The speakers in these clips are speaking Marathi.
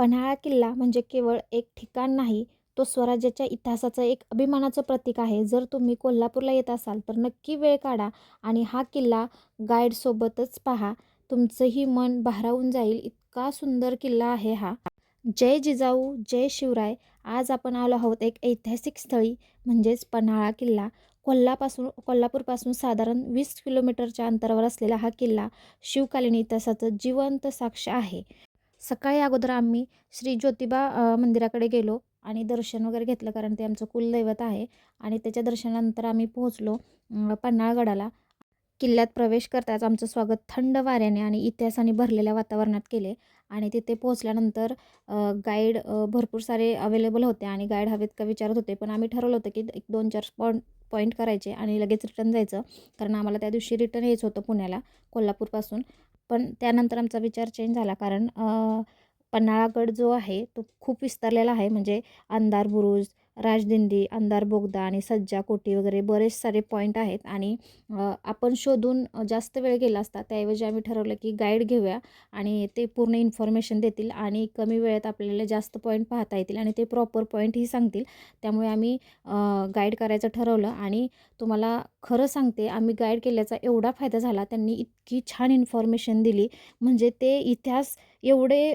पन्हाळा किल्ला म्हणजे केवळ एक ठिकाण नाही तो स्वराज्याच्या इतिहासाचं एक अभिमानाचं प्रतीक आहे. जर तुम्ही कोल्हापूरला येत असाल तर नक्की वेळ काढा आणि हा किल्ला गाईडसोबतच पहा. तुमचंही मन भारावून जाईल इतका सुंदर किल्ला आहे हा. जय जिजाऊ जय शिवराय. आज आपण आलो आहोत एक ऐतिहासिक स्थळी म्हणजेच पन्हाळा किल्ला. कोल्हापासून कोल्हापूरपासून साधारण वीस किलोमीटरच्या अंतरावर असलेला हा किल्ला शिवकालीन इतिहासाचं जिवंत साक्ष आहे. सकाळी अगोदर आम्ही श्री ज्योतिबा मंदिराकडे गेलो आणि दर्शन वगैरे घेतलं कारण ते आमचं कुलदैवत आहे आणि त्याच्या दर्शनानंतर आम्ही पोहोचलो पन्हाळगडाला. किल्ल्यात प्रवेश करताच आमचं स्वागत थंड वाऱ्याने आणि इतिहासाने भरलेल्या वातावरणात केले आणि तिथे पोहोचल्यानंतर गाईड भरपूर सारे अवेलेबल होते आणि गाईड हवेत का विचारत होते. पण आम्ही ठरवलं होतं की एक दोन चार स्पॉट पॉईंट करायचे आणि लगेच रिटर्न जायचं कारण आम्हाला त्या दिवशी रिटर्न यायचं होतं पुण्याला कोल्हापूरपासून. पण त्यानंतर आमचा विचार चेंज झाला. कारण पन्हाळागड जो आहे तो खूप विस्तारलेला आहे. म्हणजे अंधार बुरुज राजदिंडी अंधार बोगदा आणि सज्जा कोटी वगैरे बरेच सारे पॉईंट आहेत. आणि आपण शोधून जास्त वेळ गेला असता त्याऐवजी आम्ही ठरवलं की गाईड घेऊया आणि ते पूर्ण इन्फॉर्मेशन देतील आणि कमी वेळेत आपल्याला जास्त पॉईंट पाहता येतील आणि ते प्रॉपर पॉईंटही सांगतील. त्यामुळे आम्ही गाईड करायचं ठरवलं आणि तुम्हाला खरं सांगते आम्ही गाईड केल्याचा एवढा फायदा झाला त्यांनी इतकी छान इन्फॉर्मेशन दिली. म्हणजे ते इतिहास एवढे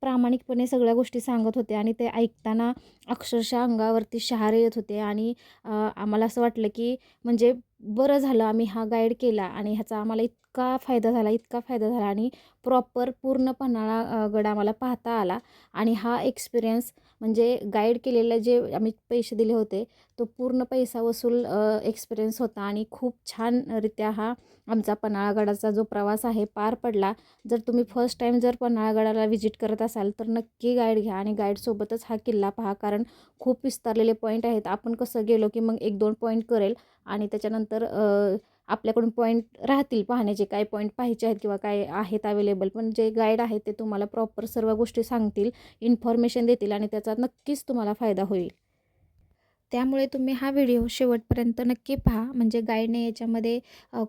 प्रामाणिकपणे सगळ्या गोष्टी सांगत होते आणि ते ऐकताना अक्षरशः अंगावरती शहारे येत होते. आणि आम्हाला असं वाटलं की म्हणजे बरं झालं आम्ही हा गाईड केला आणि ह्याचा आम्हाला इतका फायदा झाला इतका फायदा झाला आणि प्रॉपर पूर्ण पन्हाळा गड आम्हाला पाहता आला आणि हा एक्सपिरियन्स म्हणजे गाईड केलेले जे आम्ही पैसे दिले होते तो पूर्ण पैसा वसूल एक्सपिरियन्स होता आणि खूप छानरित्या हा आमचा पन्हाळागडाचा जो प्रवास आहे पार पडला. जर तुम्ही फर्स्ट टाईम जर पन्हाळागडाला व्हिजिट करत असाल तर नक्की गाईड घ्या आणि गाईडसोबतच हा किल्ला पहा कारण खूप विस्तारलेले पॉईंट आहेत. आपण कसं गेलो की मग एक दोन पॉईंट करेल. आणि त्याच्यानंतर आपल्याकडून पॉईंट राहतील पाहण्याचे काय पॉईंट पाहायचे आहेत किंवा काय आहेत अवेलेबल पण जे गाईड आहेत ते तुम्हाला प्रॉपर सर्व गोष्टी सांगतील इन्फॉर्मेशन देतील आणि त्याचा नक्कीच तुम्हाला फायदा होईल. त्यामुळे तुम्ही हा व्हिडिओ शेवटपर्यंत नक्की पहा. म्हणजे गाईडने याच्यामध्ये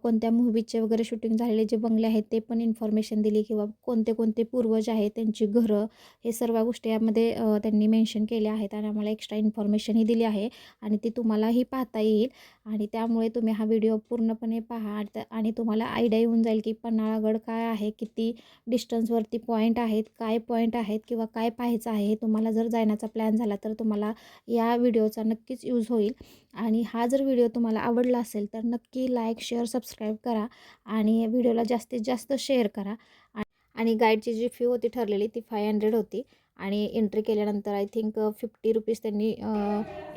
कोणत्या मूव्हीचे वगैरे शूटिंग झालेले जे बंगले आहेत ते पण इन्फॉर्मेशन दिली किंवा कोणते कोणते पूर्वज आहेत त्यांची घरं हे सर्व गोष्टी यामध्ये त्यांनी मेन्शन केल्या आहेत आणि आम्हाला एक्स्ट्रा इन्फॉर्मेशनही दिली आहे आणि ती तुम्हालाही पाहता येईल. आणि त्यामुळे तुम्ही हा व्हिडिओ पूर्णपणे पहा आणि आणि तुम्हाला आयडिया येऊन जाईल की पन्हाळागड काय आहे किती डिस्टन्सवरती पॉईंट आहेत काय पॉईंट आहेत किंवा काय पाहायचं आहे हे तुम्हाला जर जाण्याचा प्लॅन झाला तर तुम्हाला या व्हिडिओचा नक्कीच यूज होईल. आणि हा जर व्हिडिओ तुम्हाला आवडला असेल तर नक्की लाईक शेअर सबस्क्राईब करा आणि व्हिडिओला जास्तीत जास्त शेअर करा. आणि गाईडची जी फी होती ठरलेली ती फाय हंड्रेड होती. आणि एंट्री केल्यानंतर आय थिंक फिफ्टी रुपीज त्यांनी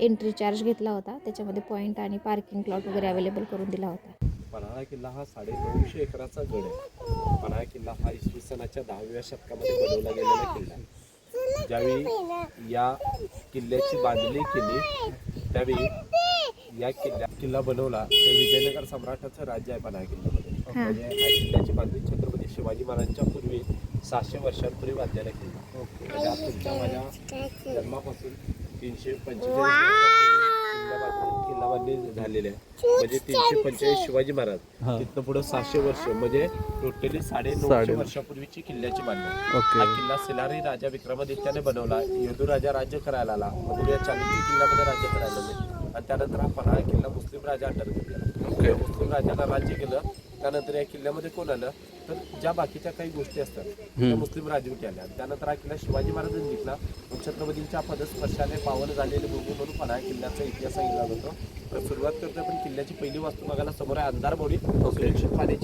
एंट्री चार्ज घेतला होता. त्याच्यामध्ये पॉईंट आणि पार्किंग प्लॉट वगैरे अवेलेबल करून दिला होता. पन्हाळा किल्ला हा साडे नऊशे एकराचा गड आहे. पन्हाळा किल्ला हा इसवी सनाच्या दहाव्या शतकामध्ये बनवला गेलेला किल्ला आहे. ज्यावेळी या किल्ल्याची बांधणी केली त्यावेळी या किल्ला किल्ला बनवला ते विजयनगर सम्राटाचं राज्य आहे पन्हाळा किल्ल्यामध्ये. म्हणजे हा किल्ल्याची बांधणी छत्रपती शिवाजी महाराजांच्या पूर्वी सहाशे वर्षांपूर्वी बांधलेला किल्ला म्हणजे जन्मापासून तीनशे पंचेचाळीस झालेले आहे म्हणजे तीनशे पंचेचाळीस शिवाजी महाराज. तिथनं पुढे सहाशे वर्ष म्हणजे टोटली साडे नऊशे वर्षापूर्वीची किल्ल्याची बांधणी ओके. हा किल्ला सिलारी राजा विक्रमादित्याने बनवला. यदू राजा राज्य करायला आला. मधुर या चालुक्य किल्ल्यामध्ये राज्य करायला लागले. आणि त्यानंतर हा पन्हाळा किल्ला मुस्लिम राजा गेला या मुस्लिम राजाला राज्य केलं. त्यानंतर या किल्ल्यामध्ये कोण आलं? तर ज्या बाकीच्या काही गोष्टी असतात त्या मुस्लिम राजवटी आल्या. त्यानंतर हा किल्ला शिवाजी महाराजांनी जिंकला. मग छत्रपतींच्या पदस्पर्शाने पावन झालेले भूमी म्हणून पन्हाळा किल्ल्याचा इतिहास सांगितला जातो. तर सुरुवात करतो आपण किल्ल्याची पहिली वास्तू बघायला. समोर आहे अंधार बोडी. सुरक्षित पाण्याची.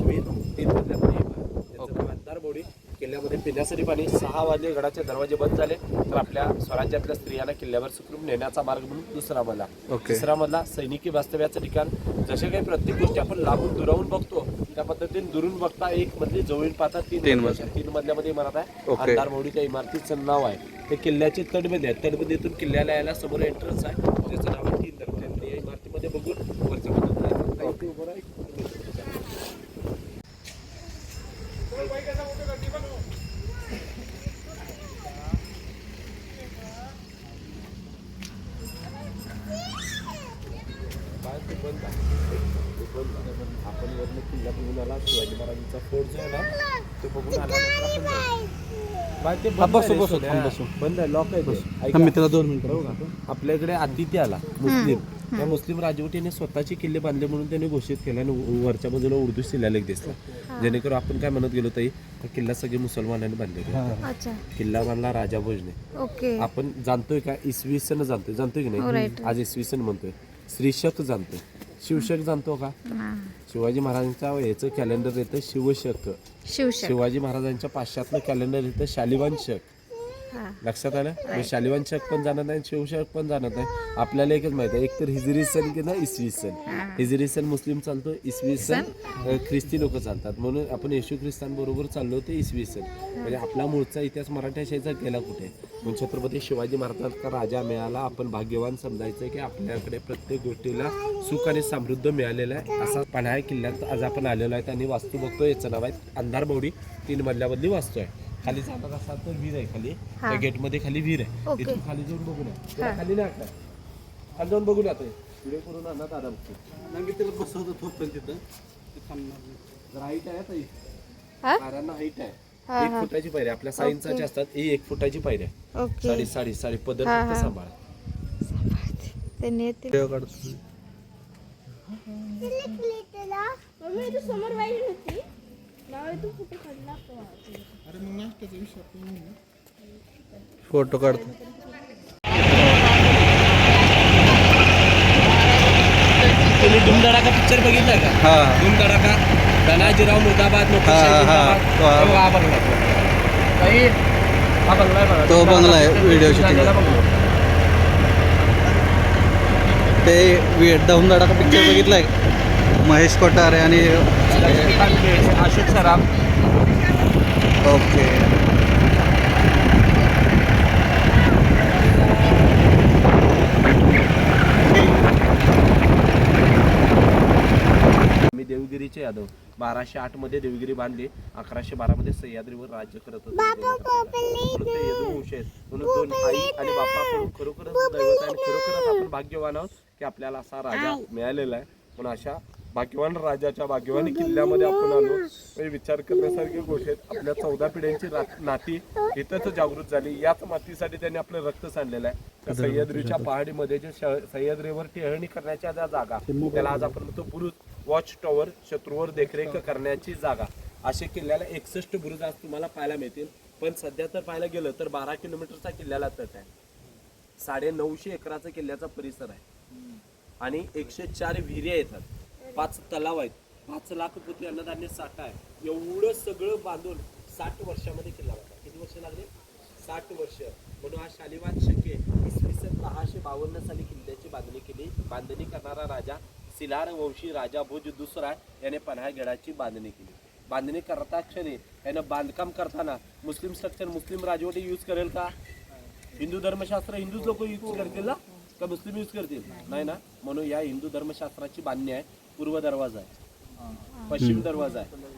त्याचं नाव अंधार बोडी. किल्ल्यामध्ये पिण्यासाठी पाणी सहा वाजले गडाचे दरवाजे बंद झाले तर आपल्या स्वराज्यातल्या स्त्रियांना किल्ल्यावर सुखरूप नेण्याचा मार्ग म्हणून दुसरा ओके. तिसरा मजला सैनिकी वास्तव्याचं ठिकाण. जसे काही प्रत्येक गोष्टी आपण लांबून दुरावून बघतो त्या पद्धतीने दुरून बघता एक मधली जवळून पाहता तीन तीन मजल्यामध्ये इमारत आहे. अंधार मोडीच्या इमारतीचं नाव आहे. ते किल्ल्याचे तटबंदी आहे तटबंदीतून किल्ल्याला यायला समोर एंट्रन्स आहे. त्याचं नाव आहे तीन दरवाजे. या इमारतीमध्ये बघून वरच्या बाजूला जायचं. इथे उभं राहा, इथे उभं राहा. बाहेर ते बंद आहे. ते बंद आहे. आपण वरनं किल्ला बघून आला शिवाजी महाराजांचा फोर्ट जो आहे ना तो बघून हा, बंद बसू. बंद आहे लॉक आहे. हा दोन मिनिटं का? आपल्याकडे अतिथी आला मुस्लिम. त्या मुस्लिम राजवटीने स्वतःचे किल्ले बांधले म्हणून त्यांनी घोषित केलं आणि वरच्या बाजूला उर्दू शिलालेख दिसला. जेणेकरून आपण काय म्हणत गेलो ताई हा किल्ला सगळे मुसलमानांनी बांधले अच्छा. किल्ला बांधला राजा भोजने. ओके. आपण जाणतोय का इसवी सन जाणतोय. जाणतोय की हो, नाही right. आज इसवी सन म्हणतोय. श्रीशक जाणतोय शिवशक जाणतो का? हा. शिवाजी महाराजांच्या याचं कॅलेंडर येतं शिवशक. शिवशक. शिवाजी महाराजांच्या पाश्चातलं कॅलेंडर येतं शालिवान शक. हा. लक्षात आलं? म्हणजे शालिवान शक पण जाणत नाही शिवशक पण जाणत नाही. आपल्याला एकच माहिती आहे एक तर हिजरी सण किंवा इसवी सण. हिजरी सण मुस्लिम चालतो इसवी सण? अ, ख्रिस्ती लोक चालतात. म्हणून आपण येशू ख्रिस्तांबरोबर चाललो ते इसवी सण. म्हणजे आपला मूळचा इतिहास मराठी शाहीचा गेला कुठे? म्हणून छत्रपती शिवाजी महाराजांचा राजा मिळाला. आपण भाग्यवान समजायचं की आपल्याकडे प्रत्येक गोष्टीला सुख आणि समृद्ध मिळालेलं आहे. असा पन्हाळा किल्ल्यात आज आपण आलेलो आहे. आणि वास्तू बघतो याचं नाव आहे अंधारबवडी तीन मधल्यामधली वास्तू आहे. खाली जाणार असाल तर विहीर आहे खाली. त्या गेटमध्ये खाली विहीर आहे. इथून खाली जाऊन बघू नये. तुला खाली नाही. खाली जाऊन बघू आता. व्हिडिओ करून आणा दादा बघतो नाही त्याला बसवतो तोपर्यंत तिथं. ते थांबणार नाही. जरा हाईट आहे ताई हा? हाईट आहे. एक फुटाची पायरी. आहे. आपल्या सायन्सच्या असतात ही एक फुटाची पायरी आहे. ओके साडी साडी साडी पदर हा, फक्त हा. सांभाळा त्यांनी येते व्हिडिओ काढतो फोटो काढतो तुम्ही धुमधडाका पिक्चर बघितलाय का? हा. धुमधडाका. धनाजीराव मुर्दाबाद हा, हा, हा. तो हा. हा ताई, हा बंगला आहे बघा. तो बंगला आहे, व्हिडिओ शूटिंग. बंगला. ते वि- दहून धडाका पिक्चर बघितलाय महेश कोठारे आणि अशोक सराफ ओके मी देवगिरीचे यादव बाराशे आठमध्ये देवगिरी बांधली अकराशे बारा मध्ये सह्याद्रीवर राज्य करत होते. वंश आहेत. म्हणून दोन आई आणि खरोखरच दैवत आहे आणि खरोखरच आपण भाग्यवान आहोत की आपल्याला असा राजा मिळालेला आहे. म्हणून अशा भाग्यवान राजाच्या भाग्यवान किल्ल्यामध्ये आपण आलो. म्हणजे विचार करण्यासारखी गोष्ट आहेत आपल्या चौदा पिढ्यांची नाती इथंच जागृत झाली. याच मातीसाठी त्यांनी आपलं रक्त सांडलेलं आहे. सह्याद्रीच्या पहाडीमध्ये जे सह्याद्रीवर टेहळणी करण्याच्या ज्या जागा त्याला आज आपण म्हणतो बुरुज. वॉच टॉवर शत्रूवर देखरेख करण्याची जागा. असे किल्ल्याला एकसष्ट बुरुज आज तुम्हाला पाहायला मिळतील. पण सध्या तर पाहायला गेलं तर बारा किलोमीटरचा किल्ल्याला तट आहे. साडे नऊशे एकराचा किल्ल्याचा परिसर आहे. आणि एकशे चार विहिरी येतात. पाच तलाव आहेत. पाच लाख पोती अन्नधान्य साठा आहे. एवढं सगळं बांधून साठ वर्षामध्ये किल्ला बांधला किती वर्ष लागले? साठ वर्ष. म्हणून हा शालिवान शके इसवी सन दहाशे बावन्न साली किल्ल्याची बांधणी केली. बांधणी करणारा राजा सिलार वंशी राजा भुज दुसरा याने पन्हाळगडाची बांधणी केली. बांधणी करता क्षणी यानं बांधकाम करताना मुस्लिम स्ट्रक्चर मुस्लिम राजवटी यूज करेल का? हिंदू धर्मशास्त्र हिंदूच लोक यूज करतील ना? का मुस्लिम यूज करतील? नाही ना? म्हणून या हिंदू धर्मशास्त्राची बांधणी आहे. पूर्व दरवाजा आहे. पश्चिम दरवाजा आहे.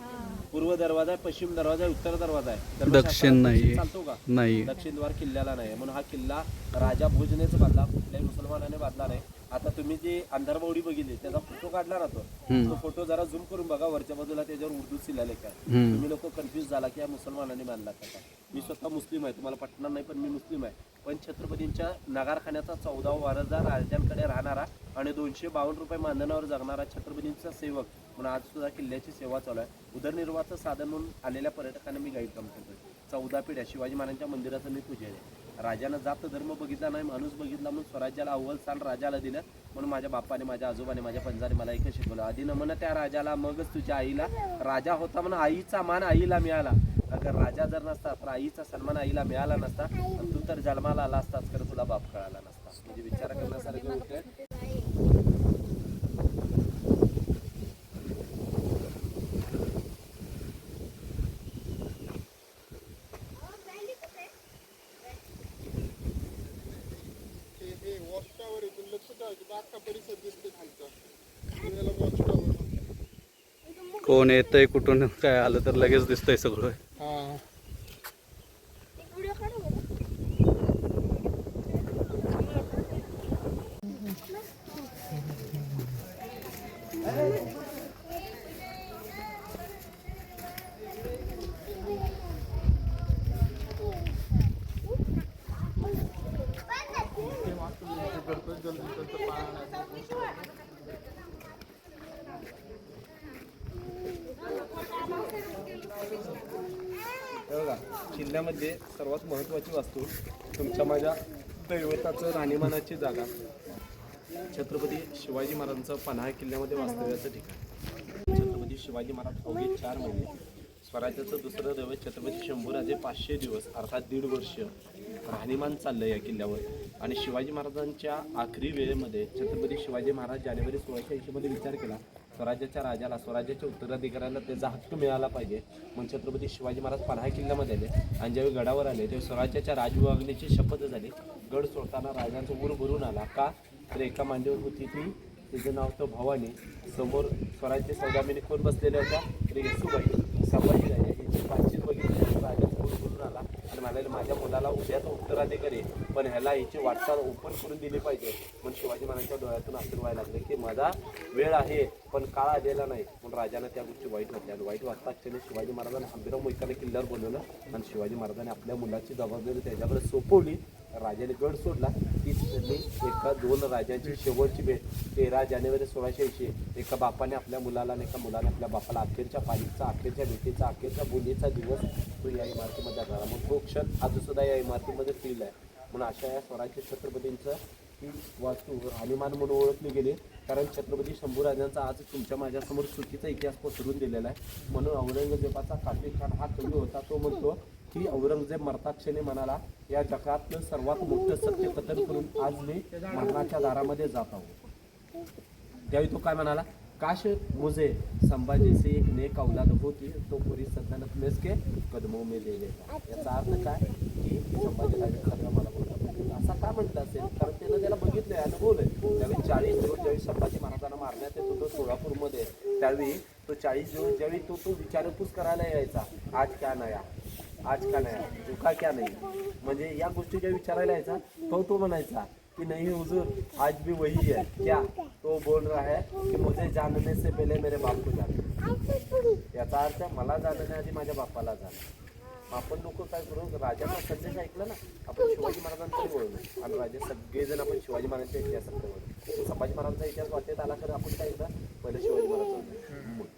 पूर्व दरवाजा आहे पश्चिम दरवाजा आहे उत्तर दरवाजा आहे. दक्षिण नाहीये. चालतो का? नाही दक्षिण द्वार किल्ल्याला नाही म्हणून हा किल्ला राजा भोजनेच बांधला. कुठल्याही मुसलमानाने बांधला नाही. आता तुम्ही जे अंधारबावडी बघितली त्याचा फोटो काढला ना तो फोटो जरा झूम करून बघा वरच्या बाजूला त्याच्यावर उर्दू शिलालेख आहे. हम्म. तुम्ही लोक कन्फ्युज झाला की या मुसलमानाने बांधला का काय? मी स्वतः मुस्लिम आहे तुम्हाला पटणार नाही पण मी मुस्लिम आहे. पण छत्रपतींच्या नगारखान्याचा चौदावा वारसदार राजांकडे राहणारा आणि दोनशे बावन्न रुपये मानधनावर जगणारा छत्रपतींचा सेवक म्हणून आज सुद्धा किल्ल्याची सेवा चालू आहे. उदरनिर्वाहाचं साधन म्हणून आलेल्या पर्यटकांना मी गाईड काम करतोय. चौदा पिढ्या शिवाजी महाराजांच्या मंदिराचं मी पुजारी आहे. राजानं जात धर्म बघितला नाही माणूस बघितला म्हणून स्वराज्याला अव्वल स्थान राजाला दिलं. म्हणून माझ्या बापाने माझ्या आजोबाने माझ्या पंजाने मला एकच शिकवलं. आधी नमन त्या राजाला मगच तुझ्या आईला राजा होता म्हणून आईचा मान आईला मिळाला. अगर राजा जर नसता तर आईचा सन्मान आईला मिळाला नसता. तू तर जन्माला आला असतास तर तुला बाप कळाला नसता. म्हणजे विचार करण्यासारखी कोण येतंय कुठून काय आलं तर लगेच दिसतंय सगळं किल्ल्यामध्ये सर्वात महत्त्वाची वास्तू तुमच्या माझ्या दैवताचं राणीमानाची जागा. छत्रपती शिवाजी महाराजांचं पन्हा किल्ल्यामध्ये वास्तव्याचं ठिकाण. छत्रपती शिवाजी महाराज अवघे चार महिने स्वराज्याचं दुसरं दैवत छत्रपती शंभूराजे पाचशे दिवस अर्थात दीड वर्ष राहणीमान चाललं या किल्ल्यावर. आणि शिवाजी महाराजांच्या आखरी वेळेमध्ये छत्रपती शिवाजी महाराज जानेवारी सोळाशे ऐंशीमध्ये विचार केला स्वराज्याच्या राजाला स्वराज्याच्या उत्तराधिकाऱ्याला त्याचा हक्क मिळाला पाहिजे. म्हणून छत्रपती शिवाजी महाराज पन्हाळा किल्ल्यामध्ये आले. आणि ज्यावेळी गडावर आले तेव्हा स्वराज्याच्या राजविभागणीची शपथ झाली. गड सोडताना राजांचा ऊर भरून आला. का? तर एका मांडीवर होती ती. तिचं नाव होतं भवानी. समोर स्वराज्य सौदामिनी कोण बसलेल्या होत्या? तर येसूबाई. संभाजी राजे यांची पाचशे बघितली राजा ऊर भरून आला आणि म्हणाले माझ्या मुलाला उद्याच उत्तराधिकारी पण ह्याला हिची वाटचाल ओपन करून दिली पाहिजे. म्हणून शिवाजी महाराजांच्या डोळ्यातून असं व्हायला लागले की माझा वेळ आहे पण काळ आलेला नाही. म्हणून राजाने त्या गोष्टी वाईट वाटल्या. आणि वाईट वाटता त्याने शिवाजी महाराजांना हंबीराव मोहिकाने किल्ल्यावर बोलवलं आणि शिवाजी महाराजांनी आपल्या मुलाची जबाबदारी त्याच्याकडे सोपवली. राजाने गड सोडला. तीच त्यांनी एका दोन राजांची शेवटची भेट. तेरा जानेवारी सोळाशे ऐंशी एका बापाने आपल्या मुलाला आणि एका मुलाने आपल्या बापाला अखेरच्या पालीचा अखेरच्या भेटीचा अखेरच्या बोलीचा दिवस तो या इमारतीमध्ये आला. मग तो क्षण आजसुद्धा या इमारतीमध्ये फिरला आहे. म्हणून अशा या स्वराज्य छत्रपतींचं ही वास्तू हनुमान म्हणून ओळखली गेली. कारण छत्रपती शंभूराजांचा आज तुमच्या माझ्यासमोर चुकीचा इतिहास पसरून दिलेला आहे. म्हणून औरंगजेबाचा काफी खान हा कमी होता तो म्हणतो की औरंगजेब मरताक्षणी म्हणाला या जगातलं सर्वात मोठं सत्य कथन करून आज मी मरणाच्या दारामध्ये जात आहो. त्यावेळी तो काय म्हणाला काश मुझे संभाजी से एक नेक औलाद होती तो पुरी सल्तनत में के कदमों में ले लेता. याचा अर्थ काय? की संभाजीराजे खरं मला बोलला असा का म्हटलं असेल? कारण त्यानं त्याला बघितलंय अनुभवलंय त्यावेळी चाळीस दिवस ज्यावेळी संभाजी महाराजांना मारण्यात येत होतो सोलापूरमध्ये त्यावेळी तो चाळीस दिवस ज्यावेळी तो तो विचारपूस करायला यायचा आज क्या नया? आज का नाही? झुका क्या नाही? म्हणजे या गोष्टी ज्या विचारायला यायचा तो तो म्हणायचा कि नहीं हुजूर आज भी वही है क्या? तो बोल रहा है कि मुझे जानने से पहले मेरे बाप को जान याचा अर्थ मला जाणण्याआधी माझ्या बापाला जाण आपण लोक काय करू? राजाचा संदेश ऐकला ना आपण शिवाजी महाराजांकडे वळलो आणि राजे सगळेजण आपण शिवाजी महाराजांच्या इतिहासाकडे वळलो संभाजी महाराजांचा इतिहास वाटेत आला तर आपण काय एकदा पहिले शिवाजी महाराजांचा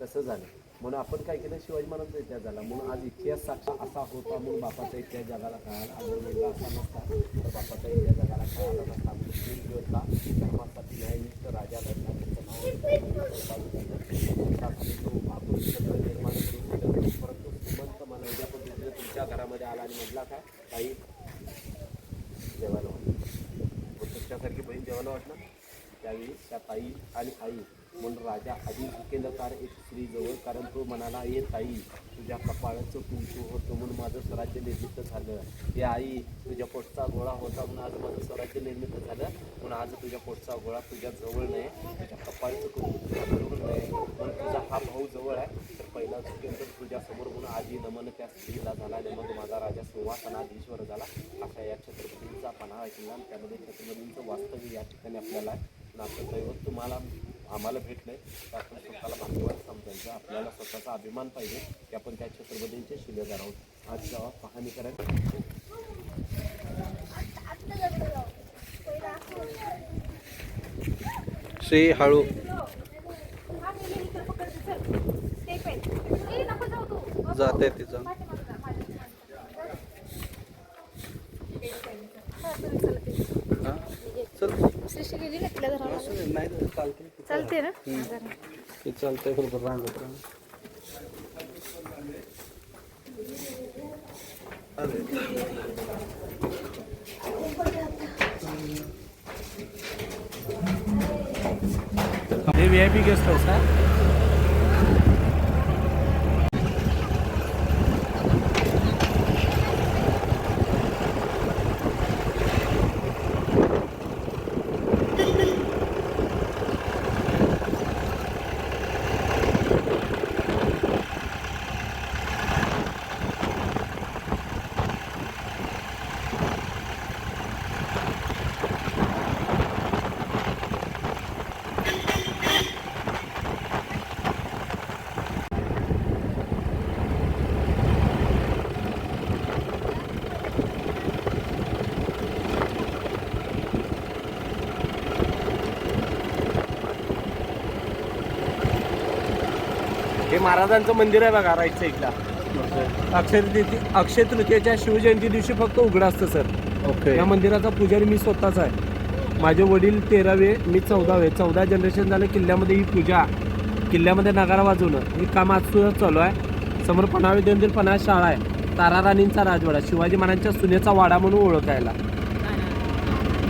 तसं झालं. म्हणून आपण काय केलं शिवाजी महाराजांचा इतिहास झाला. म्हणून आज इतिहास साक्षा असा होता म्हणून बापाचा इतिहास जगाला कळाला आंदोलनला असा नसता. तर बापाचा इतिहास जगाला कळाला नसता. तीन योद्धा धर्मासाठी न्यायनिष्ठ राजा लढला त्याचं नाव आपण निर्माण करून दिलं परंतु श्रीमंत मनवल्या पद्धतीने तुमच्या घरामध्ये आला आणि म्हटला काय काही जेवायला वाटलं तुमच्यासारखी बहीण जेवायला वाटणार त्यावेळी त्या ताई आणि आई म्हणून राजा आधी केलं एक स्त्री जवळ कारण तो म्हणाला ये ताई तुझ्या कपाळाचं कुंकू होतं म्हणून माझं स्वराज्य निर्मित झालं. हे आई तुझ्या पोटचा गोळा होता म्हणून आज माझं स्वराज्य निर्मित झालं. म्हणून आज तुझ्या पोटचा गोळा तुझ्या जवळ नाही तुझ्या कपाळचं कुंकू तुझ्या बरोबर नाही. म्हणून तुझा हा भाऊ जवळ आहे. तर पहिला चुकेल तर म्हणून आजी नमन त्या स्त्रीला झाला आणि मग माझा राजा सिंहासनाधीश्वर झाला. अशा या छत्रपतींचा पणा ऐकला. त्यामध्ये छत्रपतींचं वास्तव्य या ठिकाणी आपल्याला आहे. आपलं दैवत तुम्हाला आम्हाला भेटलंय. तर आपण स्वतःला भाग्यवान समजायचं. आपल्याला स्वतःचा अभिमान पाहिजे की आपण त्या छत्रपतींचे शिलेदार आहोत. आज जेव्हा पाहणी करायला श्री हळू. जाते तिचं? चल. श्रीशी गेली नाही चालते चालते ना ते चालतंय बरोबर रांगत. हे V I P guest house आहे हे महाराजांचं मंदिर आहे बघा राईट साईडला अक्षय तृतीय अक्षय तृतीयेच्या शिवजयंती दिवशी फक्त उघडं असतं सर. ओके या मंदिराचा पुजारी मी स्वतःच आहे. माझे वडील तेरावे मी चौदावे. चौदा जनरेशन झालं किल्ल्यामध्ये ही पूजा. किल्ल्यामध्ये नगारा वाजवणं. हे काम आज सुद्धा चालू आहे. समोर पन्हावे देवंदीर पन्हाळ शाळा आहे. तारा राणींचा राजवाडा शिवाजी महाराजांच्या सुनेचा वाडा म्हणून ओळखायला.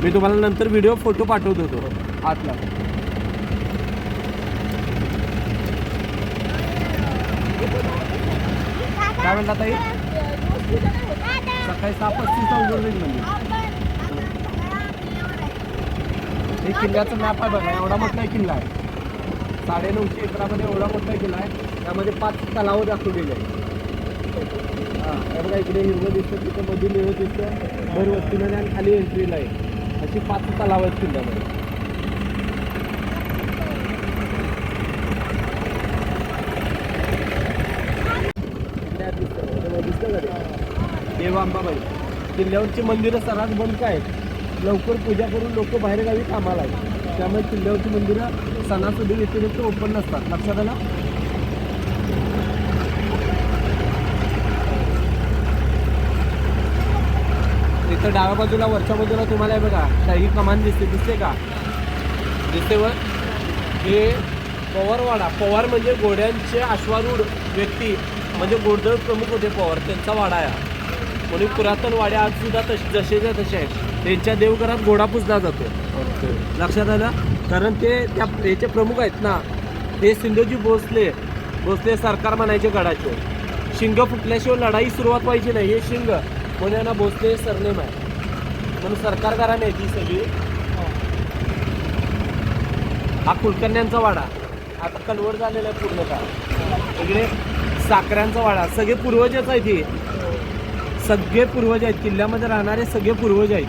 मी तुम्हाला नंतर व्हिडिओ फोटो पाठवत होतो आतला काय म्हणला ताई? सकाळी सहा पस्तीसचा उघडलं म्हणजे हे किल्ल्याचं मॅप आहे बघा एवढा मोठा किल्ला आहे. साडेनऊशे एकरामध्ये एवढा मोठा किल्ला आहे. त्यामध्ये पाच तलाव दाखवलेले आहे हां हे बघा इकडे हिरवं दिसतं तिथं मधून हिरवं दिसतं. भर आणि खाली एंट्रीला आहे. अशी पाच तलाव आहेत किल्ल्यामध्ये किल्ल्यात दिसतं, त्याच्यामध्ये दिसतं का ते? देव अंबाबाई किल्ल्यावरची मंदिरं सर्रास बंद काय आहेत? लवकर पूजा करून लोक बाहेरगावी कामाला आहेत. त्यामुळे किल्ल्यावरची मंदिरं सणासुदी व्यतिरिक्त ओपन नसतात. लक्षात आलं? इथं डाव्या बाजूला वरच्या बाजूला तुम्हाला आहे बघा शाही कमान दिसते. दिसते का? दिसते वर. हे पवारवाडा. पवार म्हणजे घोड्यांचे अश्वारूढ व्यक्ती. म्हणजे घोडदळ प्रमुख होते पवार. त्यांचा वाडा आहे म्हणून पुरातन वाड्या आज सुद्धा तश जसेच्या तसे आहेत. त्यांच्या देवघरात घोडा पुजला जातो. लक्षात आलं? कारण ते त्या याचे प्रमुख आहेत ना ते सिंधूजी भोसले भोसले सरकार म्हणायचे गडाचे. शिंग फुटल्याशिवाय लढाई सुरुवात व्हायची नाही. हे शिंग म्हणून यांना भोसले सरनेम आहे. म्हणून सरकार आहे ती सगळी. हा कुलकर्ण्यांचा वाडा. आता कन्वर्ट झालेला आहे पूर्ण का इकडे साखऱ्यांचा वाडा. सगळे पूर्वजच आहेत हे. सगळे पूर्वज आहेत. किल्ल्यामध्ये राहणारे सगळे पूर्वज आहेत.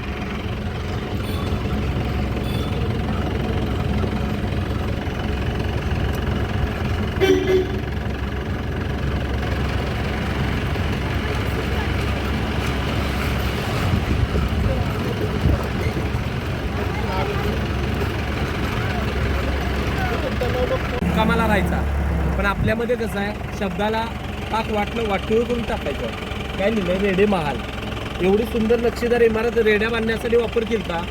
कामाला राहायचा. पण आपल्यामध्ये कसं आहे शब्दाला पाक वाटलं वाटूळ करून टाकायचं. काय लिहिलं रेडे महाल. एवढी सुंदर नक्षीदार इमारत रेड्या बांधण्यासाठी वापर का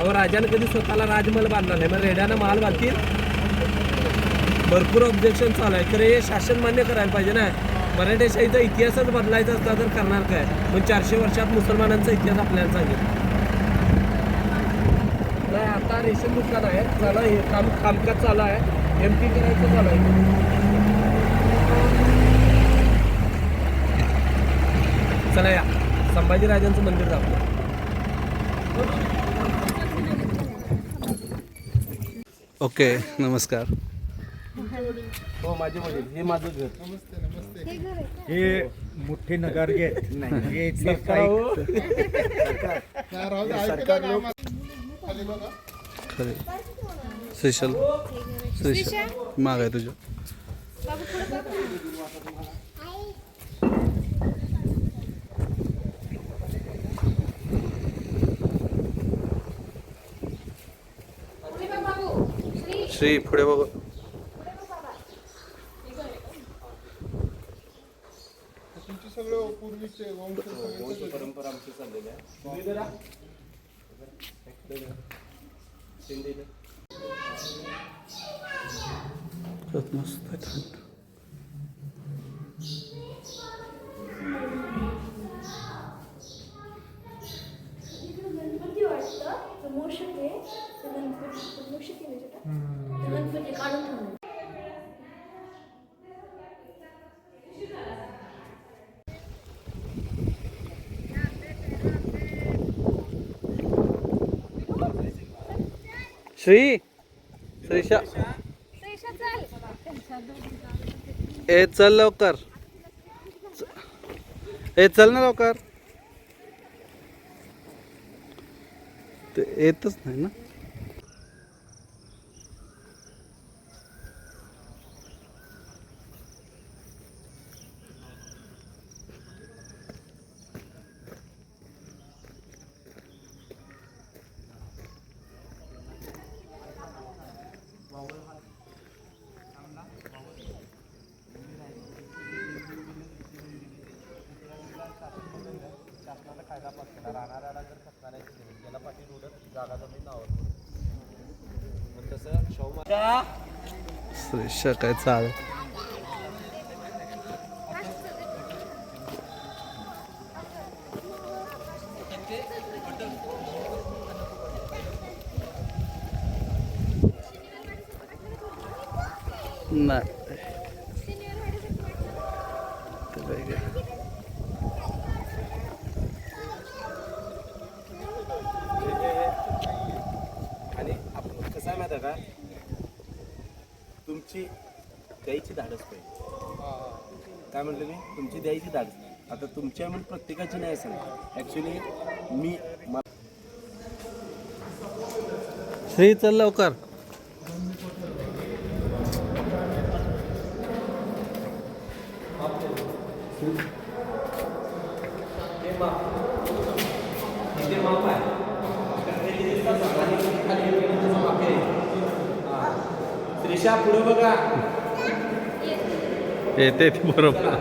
अहो राजानं कधी स्वतःला राजमहल बांधला नाही. मग रेड्यानं महाल बांधतील? भरपूर ऑब्जेक्शन चालू आहे. खरं हे शासन मान्य करायला पाहिजे ना. मराठेशाहीचा इतिहासच बदलायचा असता तर करणार काय? पण चारशे वर्षात मुसलमानांचा इतिहास आपल्याला सांगेल. नाही आता रेशन दुकान आहे. चालू हे काम कामकाज चालू आहे. एम पी करायचं चालू आहे. चला या. संभाजीराजांचं मंदिर दाखवलं ओके नमस्कार. हो माझे वडील हे माझं घर. हे मोठे नगर घेत नाही. हे सरकार हो. खरे. स्पेशल स्पेशल माग आहे तुझं श्री पुढे बघ. परंपरा आमची चाललेली आहे तुम्ही जरा शिंदे इथं. मस्त आहे थंड गणपती वाटतं मोशक आहे ते गणपती मोशक आहे त्याच्यात ते गणपती काढून ठेवलं श्री श्रीशा. ए चल लवकर. ए चल ना लवकर. ते येतच नाही ना? महाराज श्री काय चाल नाही ते काय काय. आणि आपण कसं आहे माहिती आहे का तुमची द्यायची धाडस पाहिजे काय म्हटलं मी? तुमची द्यायची धाडस आता तुमच्या म्हणून प्रत्येकाची नाही असेल ॲक्च्युली मी श्री चल लवकर. श्रीषा पुढे बघा. येते ते बरोबर